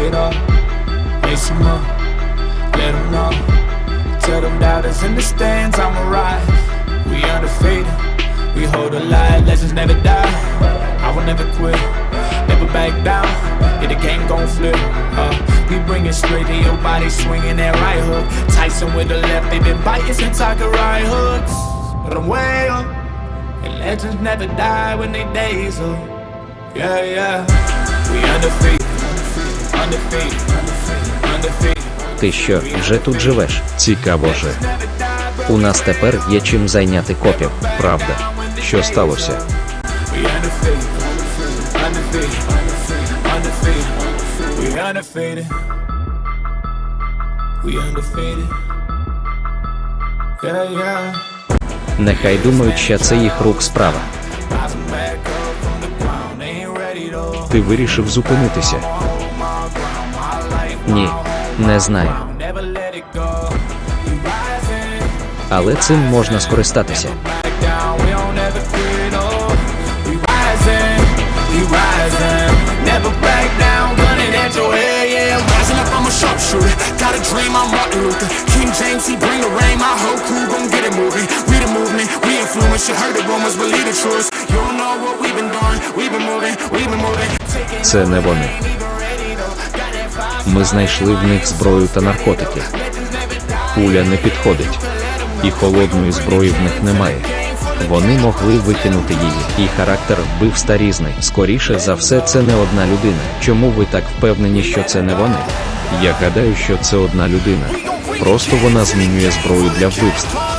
Lace them up, let them know. Tell them doubters in the stands, I'ma rise. We undefeated, we hold a line, legends never die. I will never quit, never back down. Yeah, the game gon' flip. Uh, we bring it straight to your body, swinging that right hook. Tyson with the left, they been biting since could right hooks. But I'm way up, and legends never die when they days up. Yeah, yeah. We undefeated. Ти що, вже тут живеш? Цікаво же. У нас тепер є чим зайняти копів, правда? Що сталося? Нехай думають, що це їх рук справа. Ти вирішив зупинитися. Ні, не знаю. Але цим можна скористатися. Oh, doing. We've been moving, we've been moving. Taking Це не вони. Ми знайшли в них зброю та наркотики. Куля не підходить. І холодної зброї в них немає. Вони могли викинути її, і характер вбивства різний. Скоріше за все, це не одна людина. Чому ви так впевнені, що це не вони? Я гадаю, що це одна людина. Просто вона змінює зброю для вбивств.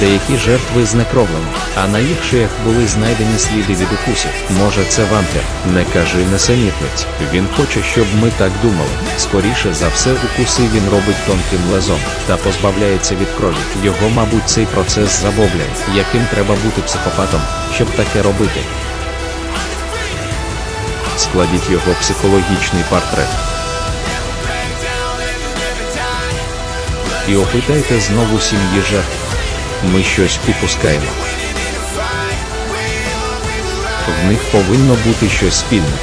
Деякі жертви знекровлені, а на їх шиях були знайдені сліди від укусів. Може, це вампір? Не кажи несенітниць. Він хоче, щоб ми так думали. Скоріше за все, укуси він робить тонким лезом та позбавляється від крові. Його, мабуть, цей процес замовляє, яким треба бути психопатом, щоб таке робити. Складіть його психологічний портрет. І опитайте знову сім'ї жертв. Ми щось упускаємо. В них повинно бути щось спільне.